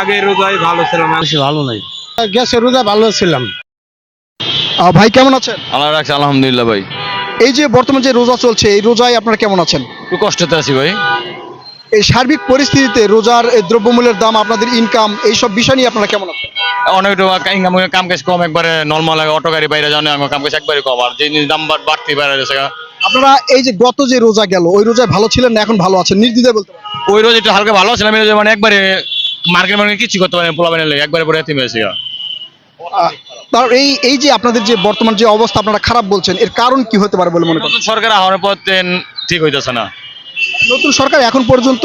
আগে রোজাই ভালো ছিলাম। বেশি ভালো নাই। রোজা ভালো ছিলাম। ভাই কেমন আছেন? আল্লাহ রাখছে আলহামদুলিল্লাহ ভাই। এই যে বর্তমান যে রোজা চলছে এই রোজায় আপনারা কেমন আছেন? একটু কষ্টতে আছি ভাই। এই সার্বিক পরিস্থিতিতে রোজার এই দ্রব্যমূল্যের দাম আপনাদের ইনকাম এইসব বিষয় নিয়ে আপনারা কেমন আছেন? অনেক ইনকাম কাম কাজ কম একবারে নর্মাল অটো গাড়ি বাইরে জানে আমার কাম কাজ একবারে কম। আর যে জিনিস দাম বাড়তি বাইরে যাচ্ছে আপনারা এই যে গত যে রোজা গেল ওই রোজায় ভালো ছিলেন না এখন ভালো আছেন? নির্দ্বিধায় বলতে ওই রোজ একটু হালকা ভালো ছিলাম এই রোজে মানে একবারে মার্কেট মার্কেট কিছু করতে পারে পোলা বানিয়ে একবারে পরে। আহ, তার এই এই যে আপনাদের যে বর্তমান যে অবস্থা আপনারা খারাপ বলছেন এর কারণ কি হতে পারে বলে মনে করেন? সরকার পর ঠিক হইতেছে না। নতুন সরকার এখন পর্যন্ত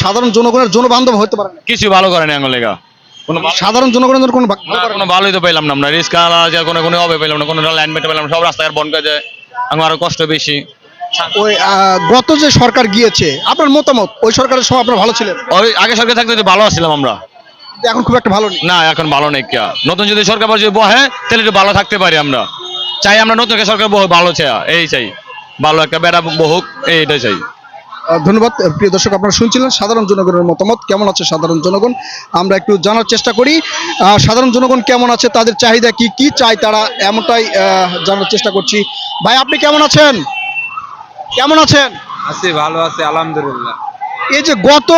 সাধারণ জনগণের জনবান্ধব হতে পারে কিছু ভালো করেনি আঙুল লেগা। কোনো সাধারণ জনগণের জন্য কোনো কোনো ভালোই তো পাইলাম না আমরা। রিস্কা কোনো কোনো হবে পাইলাম না কোনো লাইন মেটে পাইলাম না সব রাস্তায় বন্ধ করে যায় আমার আরও কষ্ট বেশি। ওই গত যে সরকার গিয়েছে আপনার মতামত? ওই সরকারের সময় আপনারা ভালো ছিলেন? ওই আগে সরকার থাকতে ভালো আছিলাম আমরা। এখন খুব একটা ভালো না এখন ভালো নেই নতুন যদি সরকার যদি বহে তাহলে একটু ভালো থাকতে পারি আমরা। চাই আমরা নতুন সরকার বহু ভালো চাই এই চাই। ভালো একটা বেড়া বহুক এইটাই চাই। ধন্যবাদ। প্রিয় দর্শক আপনারা শুনছিলেন সাধারণ জনগণের মতামত কেমন আছে সাধারণ জনগণ? আমরা একটু জানার চেষ্টা করি আহ, সাধারণ জনগণ কেমন আছে তাদের চাহিদা কি কি চায় তারা? এমনটাই আহ, জানার চেষ্টা করছি। ভাই আপনি কেমন আছেন? কেমন আছেন? আছি ভালো আছি আলহামদুলিল্লাহ। এই যে গত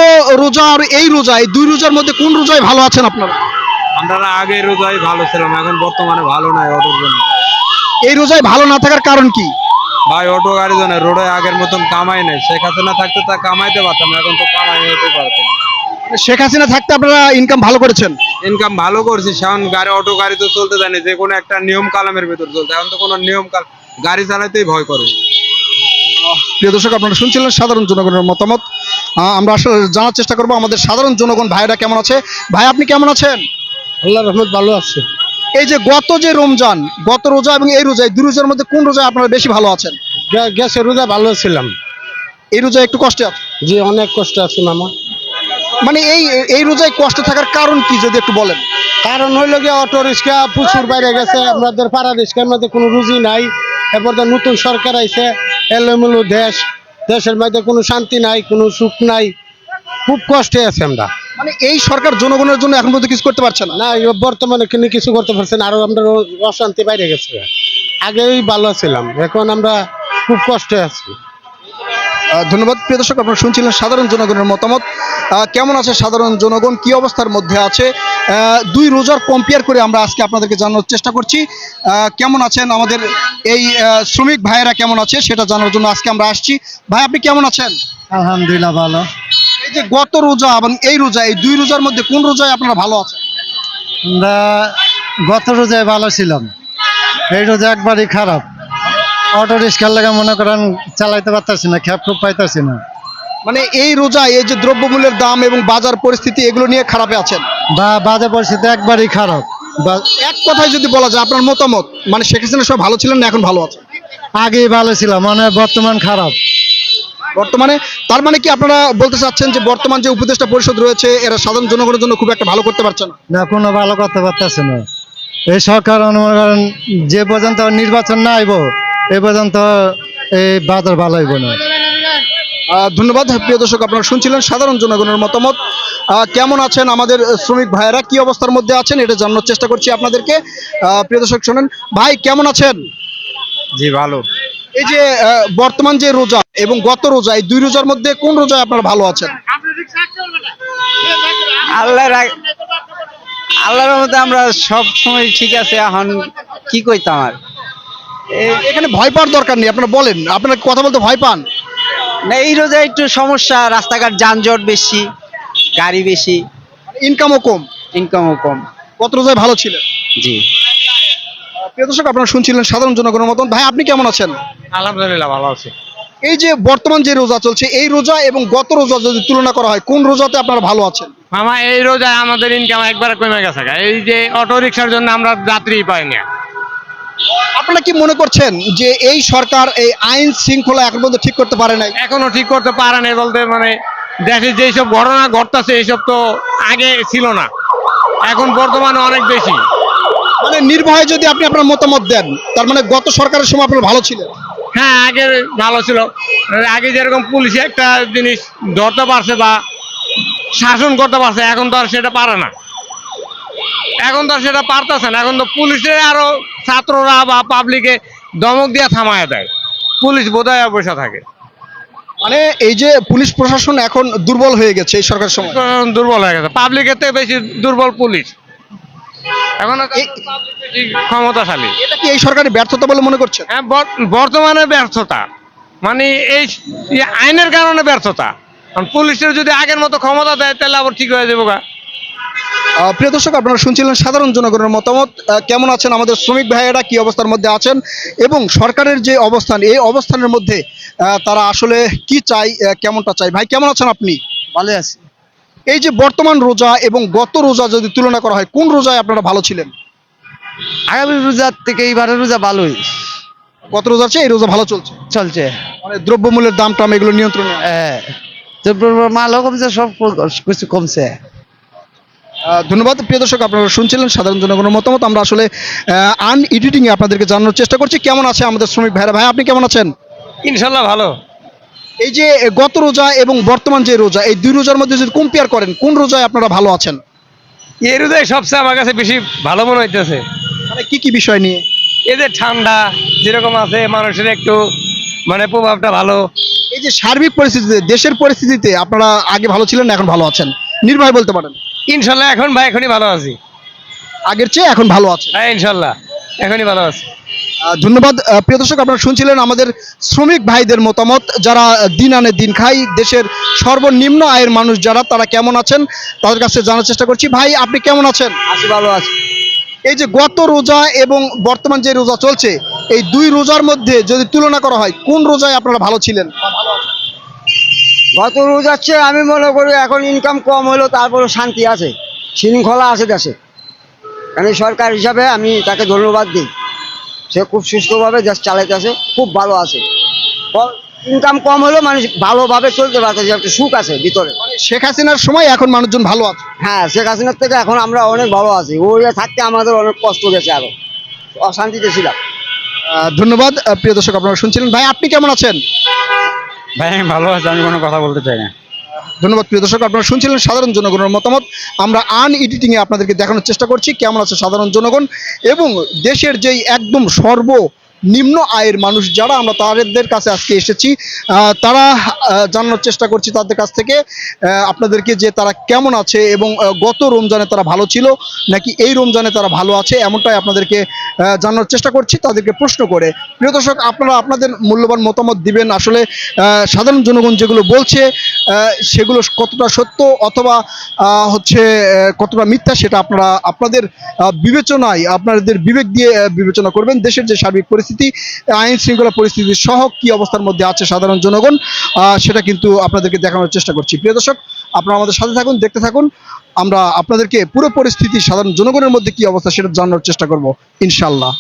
রোজা আর এই রোজা এই দুই রোজার মধ্যে কোন রোজায় ভালো আছেন আপনারা? আমরা আগে রোজাই ভালো ছিলাম এখন বর্তমানে ভালো নাই অটোর জন্য। এই রোজায় ভালো না থাকার কারণ কি? ভাই অটো গাড়ির জন্য রোডে আগের মতন কামাই নাই। শেখ হাসিনা থাকতে তা কামাইতে পারতাম এখন তো কামাই হতে পারতাম মানে শেখ হাসিনা থাকতে আপনারা ইনকাম ভালো করেছেন? ইনকাম ভালো করছি সেখন গাড়ি অটো গাড়ি তো চলতে জানি যে কোনো একটা নিয়ম কালামের ভিতর চলতে এখন তো কোনো নিয়ম কাল গাড়ি চালাতেই ভয় করে। প্রিয় দর্শক আপনারা শুনছিলেন সাধারণ জনগণের মতামত। আমরা আসলে জানার চেষ্টা করব আমাদের সাধারণ জনগণ ভাইরা কেমন আছে? ভাই আপনি কেমন আছেন? আল্লাহ রহমত ভালো আছে। এই যে গত যে রমজান গত রোজা এবং এই রোজা এই দুই রোজার মধ্যে কোন রোজায় আপনারা বেশি ভালো আছেন? গে- গেছে রোজা ভালো ছিলাম। এই রোজায় একটু কষ্টে আছে জি অনেক কষ্ট আছে মামা। মানে এই এই রোজায় কষ্ট থাকার কারণ কি যদি একটু বলেন? কারণ হইল গিয়ে অটো রিক্সা প্রচুর বাইরে গেছে আমাদের পাড়া রিক্সার মধ্যে কোনো রুজি নাই। এরপর নতুন সরকার আইছে এলোমেলো দেশ দেশের মধ্যে কোনো শান্তি নাই কোনো সুখ নাই। খুব কষ্টে আছে আমরা। মানে এই সরকার জনগণের জন্য এখন পর্যন্ত কিছু করতে পারছে না? না বর্তমানে কিন্তু কিছু করতে পারছি না। আরও আমরা অশান্তি বাইরে গেছে। আগেই ভালো ছিলাম এখন আমরা খুব কষ্টে আছি। ধন্যবাদ। প্রিয় দর্শক আপনারা শুনছিলেন সাধারণ জনগণের মতামত। কেমন আছে সাধারণ জনগণ? কি অবস্থার মধ্যে আছে? দুই রোজার কম্পেয়ার করে আমরা আজকে আপনাদেরকে জানানোর চেষ্টা করছি। কেমন আছেন আমাদের এই শ্রমিক ভাইয়েরা কেমন আছে সেটা জানার জন্য আজকে আমরা আসছি। ভাই আপনি কেমন আছেন? আলহামদুলিল্লাহ ভালো। এই যে গত রোজা এবং এই রোজা এই দুই রোজার মধ্যে কোন রোজায় আপনারা ভালো আছেন? আমরা গত রোজায় ভালো ছিলাম। এই রোজা একবারই খারাপ। অটো রিক্সার লেগে মনে করেন চালাইতে পারতেছি না খ্যাপ খুব পাইতেছি না। মানে এই রোজায় এই যে দ্রব্যমূল্যের দাম এবং বাজার পরিস্থিতি এগুলো নিয়ে খারাপে আছেন? বা বাজে পরিস্থিতি একবারই খারাপ। বা- এক কথায় যদি বলা যায় আপনার মতামত? মানে শেখ হাসিনা সব ভালো ছিলেন না এখন ভালো আছে আগেই ভালো ছিল মানে বর্তমান খারাপ। বর্তমানে? তার মানে কি আপনারা বলতে চাচ্ছেন যে বর্তমান যে উপদেষ্টা পরিষদ রয়েছে এরা সাধারণ জনগণের জন্য খুব একটা ভালো করতে পারছে না? না কোনো ভালো করতে পারতেছে না। এই সরকার মনে করেন যে পর্যন্ত নির্বাচন না আইব এ পর্যন্ত এই বাজার ভালো হইব না। ধন্যবাদ। প্রিয় দর্শক আপনারা শুনছিলেন সাধারণ জনগণের মতামত। কেমন আছেন আমাদের শ্রমিক ভাইয়েরা? কি অবস্থার মধ্যে আছেন? এটা জানানোর চেষ্টা করছি আপনাদেরকে। প্রিয় দর্শক শোনেন। ভাই কেমন আছেন? জি ভালো। এই যে বর্তমান যে রোজা এবং গত রোজা এই দুই রোজার মধ্যে কোন রোজায় আপনারা ভালো আছেন? আল্লাহর আল্লাহর মধ্যে আমরা সব সময় ঠিক আছে। এখন কি কইতাম আর? এখানে ভয় পাওয়ার দরকার নেই আপনারা বলেন। আপনারা কথা বলতে ভয় পান? না এই রোজা একটু সমস্যা রাস্তাঘাট যানজট বেশি গাড়ি বেশি। ইনকামও কম। ইনকামও কম। গত রোজায় ভালো ছিলেন? জি। প্রিয় দর্শক আপনারা শুনছিলেন সাধারণ জনগণের মতন ভাই আপনি কেমন আছেন? আলহামদুলিল্লাহ ভালো আছি। এই যে বর্তমান যে রোজা চলছে এই রোজা এবং গত রোজা যদি তুলনা করা হয় কোন রোজাতে আপনারা ভালো আছেন? মামা এই রোজায় আমাদের ইনকাম একবার কমে গেছে এই যে অটো রিক্সার জন্য আমরা যাত্রী পাই না আপনারা কি মনে করছেন যে এই সরকার এই আইন শৃঙ্খলা এখন পর্যন্ত ঠিক করতে পারে নাই? এখনও ঠিক করতে পারে নাই বলতে মানে দেশে যেসব ঘটনা ঘটতেছে এইসব তো আগে ছিল না। এখন বর্তমানে অনেক বেশি। মানে নির্ভয়ে যদি আপনি আপনার মতামত দেন তার মানে গত সরকারের সময় আপনার ভালো ছিল হ্যাঁ আগে ভালো ছিল। আগে যেরকম পুলিশে একটা জিনিস ধরতে পারছে বা শাসন করতে পারছে এখন তো আর সেটা পারে না। এখন তো সেটা পারতেছে না। এখন তো পুলিশে আরও ছাত্ররা বা পাবলিকে দমক দিয়ে থামায় দেয়। পুলিশ বোধহয় বসে থাকে। মানে এই যে পুলিশ প্রশাসন এখন দুর্বল হয়ে গেছে এই সরকার সময়? দুর্বল হয়ে গেছে। পাবলিকের থেকে বেশি দুর্বল পুলিশ। এখন ক্ষমতাশালী। এটা কি এই সরকারের ব্যর্থতা বলে মনে করছে হ্যাঁ বর্তমানে ব্যর্থতা। মানে এই আইনের কারণে ব্যর্থতা। কারণ পুলিশের যদি আগের মতো ক্ষমতা দেয় তাহলে আবার ঠিক হয়ে যাব গা। প্রিয় দর্শক আপনারা শুনছিলেন সাধারণ জনগণের মতামত। কেমন আছেন আমাদের শ্রমিক ভাইয়েরা? কি অবস্থার মধ্যে আছেন? এবং সরকারের যে অবস্থান এই অবস্থানের মধ্যে তারা আসলে কি চাই কেমনটা চাই ভাই কেমন আছেন আপনি? ভালো আছি। এই যে বর্তমান রোজা এবং গত রোজা যদি তুলনা করা হয় কোন রোজায় আপনারা ভালো ছিলেন? আগামী রোজার থেকে এইবারের রোজা ভালোই। গত রোজা চেয়ে এই রোজা ভালো চলছে? চলছে। মানে দ্রব্যমূল্যের দাম টাম এগুলো নিয়ন্ত্রণে আছে। হ্যাঁ। মালও কমছে সব কিছু কমছে। ধন্যবাদ। প্রিয় দর্শক আপনারা শুনছিলেন সাধারণ জনগণের মতামত। আমরা আসলে আন এডিটিং এ আপনাদেরকে জানানোর চেষ্টা করছি। কেমন আছে আমাদের শ্রমিক ভাইরা? ভাই আপনি কেমন আছেন? ইনশাল্লাহ ভালো। এই যে গত রোজা এবং বর্তমান যে রোজা এই দুই রোজার মধ্যে যদি কম্পেয়ার করেন কোন রোজায় আপনারা ভালো আছেন? এই রোজাই সবচেয়ে আমার কাছে বেশি ভালো মনে হইতেছে। মানে কি কি বিষয় নিয়ে? এদের ঠান্ডা যেরকম আছে মানুষের একটু মানে প্রভাবটা ভালো। এই যে সার্বিক পরিস্থিতিতে দেশের পরিস্থিতিতে আপনারা আগে ভালো ছিলেন এখন ভালো আছেন? নির্ভয় বলতে পারেন। ইনশাল্লাহ এখন ভাই এখনই ভালো আছি। আগের চেয়ে এখন ভালো আছে। হ্যাঁ ইনশাল্লাহ এখনই ভালো আছি। ধন্যবাদ। প্রিয় দর্শক আপনারা শুনছিলেন আমাদের শ্রমিক ভাইদের মতামত। যারা দিন আনে দিন খাই দেশের সর্বনিম্ন আয়ের মানুষ যারা তারা কেমন আছেন? তাদের কাছে জানার চেষ্টা করছি। ভাই আপনি কেমন আছেন? আছি ভালো আছি। এই যে গত রোজা এবং বর্তমান যে রোজা চলছে এই দুই রোজার মধ্যে যদি তুলনা করা হয় কোন রোজায় আপনারা ভালো ছিলেন? গত রোজার চেয়ে আমি মনে করি এখন ইনকাম কম হলো তারপরে শান্তি আছে শৃঙ্খলা আছে দেশে। কারণ সরকার হিসাবে আমি তাকে ধন্যবাদ দিই। সে খুব সুস্থভাবে দেশ চালাইতেছে খুব ভালো আছে। ইনকাম কম হলেও মানুষ ভালোভাবে চলতে পারতেছে একটা সুখ আছে ভিতরে। মানে শেখ হাসিনার সময় এখন মানুষজন ভালো আছে? হ্যাঁ শেখ হাসিনার থেকে এখন আমরা অনেক ভালো আছি। ওই থাকতে আমাদের অনেক কষ্ট গেছে আরও। অশান্তিতে ছিলাম। ধন্যবাদ। প্রিয় দর্শক আপনারা শুনছিলেন। ভাই আপনি কেমন আছেন? ভাই, আমি ভালো আছি, আমি কোনো কথা বলতে চাই না। ধন্যবাদ প্রিয় দর্শক, আপনারা শুনছিলেন সাধারণ জনগণের মতামত। আমরা আন এডিটিং এ আপনাদেরকে দেখানোর চেষ্টা করছি, কেমন আছে সাধারণ জনগণ এবং দেশের যেই একদম সর্ব নিম্ন আয়ের মানুষ যারা, আমরা তাদের কাছে আজকে এসেছি। তারা জানানোর চেষ্টা করছি তাদের কাছ থেকে আপনাদেরকে যে তারা কেমন আছে এবং গত রমজানে তারা ভালো ছিল, নাকি এই রমজানে তারা ভালো আছে, এমনটাই আপনাদেরকে জানানোর চেষ্টা করছি, তাদেরকে প্রশ্ন করে। প্রিয় দর্শক, আপনারা আপনাদের মূল্যবান মতামত দিবেন। আসলে সাধারণ জনগণ যেগুলো বলছে সেগুলো কতটা সত্য অথবা হচ্ছে কতটা মিথ্যা সেটা আপনারা, আপনাদের বিবেচনায়, আপনাদের বিবেক দিয়ে বিবেচনা করবেন। দেশের যে সার্বিক পরিস্থিতি আইন শৃঙ্খলা পরিস্থিতি সহ কি অবস্থার মধ্যে আছে সাধারণ জনগণ সেটা কিন্তু আপনাদেরকে দেখানোর চেষ্টা করছি। প্রিয় দর্শক, আপনারা আমাদের সাথে থাকুন, দেখতে থাকুন। আমরা আপনাদেরকে পুরো পরিস্থিতি, সাধারণ জনগণের মধ্যে কি অবস্থা সেটা জানানোর চেষ্টা করব ইনশাল্লাহ